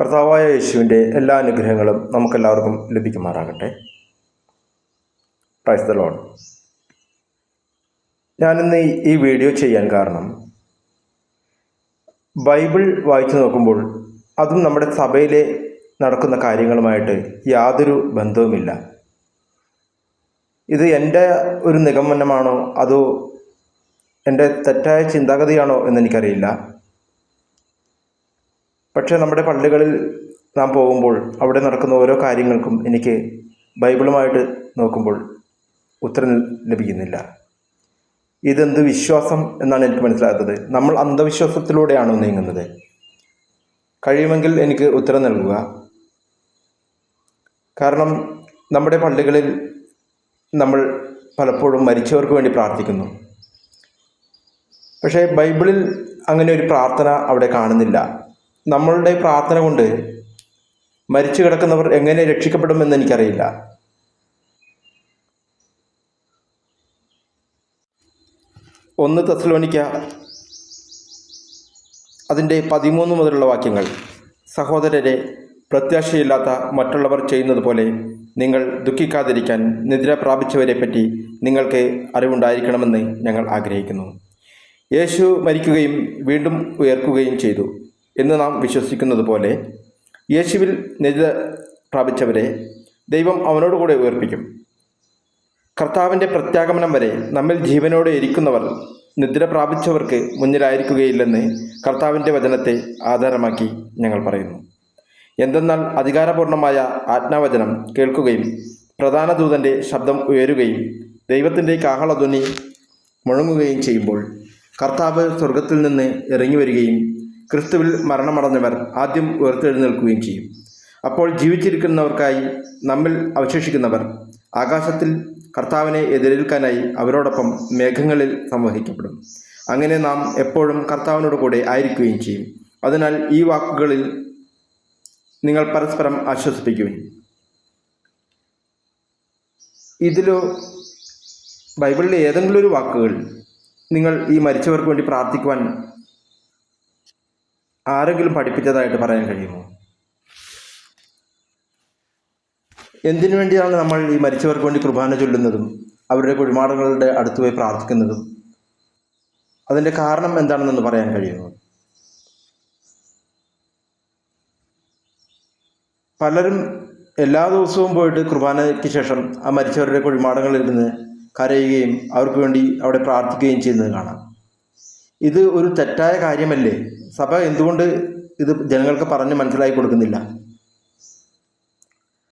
കർത്താവായ യേശുവിന്റെ എല്ലാ അനുഗ്രഹങ്ങളും നമുക്കെല്ലാവർക്കും ലഭിക്കുമാറാകട്ടെ. പ്രൈസ് ദ ലോൺ ഞാനിന്ന് ഈ- വീഡിയോ ചെയ്യാൻ കാരണം ബൈബിൾ വായിച്ചു നോക്കുമ്പോൾ അതും നമ്മുടെ സഭയിലെ നടക്കുന്ന കാര്യങ്ങളുമായിട്ട് യാതൊരു ബന്ധവുമില്ല. ഇത് എന്റെ ഒരു നിഗമനമാണോ? അതോ എന്റെ തെറ്റായ ചിന്താഗതിയാണോ എന്നെനിക്കറിയില്ല. പക്ഷേ നമ്മുടെ പള്ളികളിൽ നാം പോകുമ്പോൾ അവിടെ നടക്കുന്ന ഓരോ കാര്യങ്ങൾക്കും എനിക്ക് ബൈബിളുമായിട്ട് നോക്കുമ്പോൾ ഉത്തരം ലഭിക്കുന്നില്ല. ഇതെന്ത് വിശ്വാസം എന്നാണ് എനിക്ക് മനസ്സിലാകുന്നത് നമ്മൾ അന്ധവിശ്വാസത്തിലൂടെയാണോ നീങ്ങുന്നത്? കഴിയുമെങ്കിൽ എനിക്ക് ഉത്തരം നൽകുക. കാരണം നമ്മുടെ പള്ളികളിൽ നമ്മൾ പലപ്പോഴും മരിച്ചവർക്ക് വേണ്ടി പ്രാർത്ഥിക്കുന്നു. പക്ഷേ ബൈബിളിൽ അങ്ങനെ ഒരു പ്രാർത്ഥന അവിടെ കാണുന്നില്ല. നമ്മളുടെ പ്രാർത്ഥന കൊണ്ട് മരിച്ചു കിടക്കുന്നവർ എങ്ങനെ രക്ഷിക്കപ്പെടുമെന്ന് എനിക്കറിയില്ല. ഒന്ന് തസ്ലോനിക്ക അതിന്റെ പതിമൂന്ന് മുതലുള്ള വാക്യങ്ങൾ. സഹോദരരെ പ്രത്യാശയില്ലാത്ത മറ്റുള്ളവർ ചെയ്യുന്നത് പോലെ നിങ്ങൾ ദുഃഖിക്കാതിരിക്കാൻ നിദ്ര പ്രാപിച്ചവരെ പറ്റി നിങ്ങൾക്ക് അറിവുണ്ടായിരിക്കണമെന്ന് ഞങ്ങൾ ആഗ്രഹിക്കുന്നു. യേശു മരിക്കുകയും വീണ്ടും ഉയർക്കുകയും ചെയ്തു. എന്ന് നാം വിശ്വസിക്കുന്നത് പോലെ യേശുവിൽ നിദ്ര പ്രാപിച്ചവരെ ദൈവം അവനോടുകൂടെ ഉയർപ്പിക്കും. കർത്താവിന്റെ പ്രത്യാഗമനം വരെ നമ്മിൽ ജീവനോടെ ഇരിക്കുന്നവർ നിദ്ര പ്രാപിച്ചവർക്ക് മുന്നിലായിരിക്കുകയില്ലെന്ന് കർത്താവിന്റെ വചനത്തെ ആധാരമാക്കി ഞങ്ങൾ പറയുന്നു. എന്തെന്നാൽ അധികാരപൂർണമായ ആജ്ഞാവചനം കേൾക്കുകയും പ്രധാന ദൂതന്റെ ശബ്ദം ഉയരുകയും ദൈവത്തിന്റെ കാഹളധ്വനി മുഴങ്ങുകയും ചെയ്യുമ്പോൾ കർത്താവ് സ്വർഗത്തിൽ നിന്ന് ഇറങ്ങി വരികയും ക്രിസ്തുവിൽ മരണമടഞ്ഞവർ ആദ്യം ഉയർത്തെഴുന്നേൽക്കുകയും ചെയ്യും. അപ്പോൾ ജീവിച്ചിരിക്കുന്നവർക്കായി നമ്മിൽ അവശേഷിക്കുന്നവർ ആകാശത്തിൽ കർത്താവിനെ എതിരേൽക്കാനായി അവരോടൊപ്പം മേഘങ്ങളിൽ സംവഹിക്കപ്പെടും. അങ്ങനെ നാം എപ്പോഴും കർത്താവിനോട് കൂടെ ആയിരിക്കുകയും ചെയ്യും. അതിനാൽ ഈ വാക്കുകളിൽ നിങ്ങൾ പരസ്പരം ആശ്വസിപ്പിക്കുവിൻ. ഇതിലോ ബൈബിളിലെ ഏതെങ്കിലും ഒരു വാക്കുകൾ നിങ്ങൾ ഈ മരിച്ചവർക്ക് വേണ്ടി പ്രാർത്ഥിക്കുവാൻ ആരെങ്കിലും പഠിപ്പിച്ചതായിട്ട് പറയാൻ കഴിയുമോ? എന്തിനു വേണ്ടിയാണ് നമ്മൾ ഈ മരിച്ചവർക്ക് വേണ്ടി കുർബാന ചൊല്ലുന്നതും അവരുടെ കുഴിമാടങ്ങളുടെ അടുത്ത് പോയി പ്രാർത്ഥിക്കുന്നതും? അതിന്റെ കാരണം എന്താണെന്നൊന്ന് പറയാൻ കഴിയുമോ? പലരും എല്ലാ ദിവസവും പോയിട്ട് കുർബാനയ്ക്ക് ശേഷം ആ മരിച്ചവരുടെ കുഴിമാടങ്ങളിൽ നിന്ന് കരയുകയും അവർക്ക് വേണ്ടി അവിടെ പ്രാർത്ഥിക്കുകയും ചെയ്യുന്നത് കാണാം. ഇത് ഒരു തെറ്റായ കാര്യമല്ലേ? സഭ എന്തുകൊണ്ട് ഇത് ജനങ്ങൾക്ക് പറഞ്ഞ് മനസ്സിലാക്കി കൊടുക്കുന്നില്ല?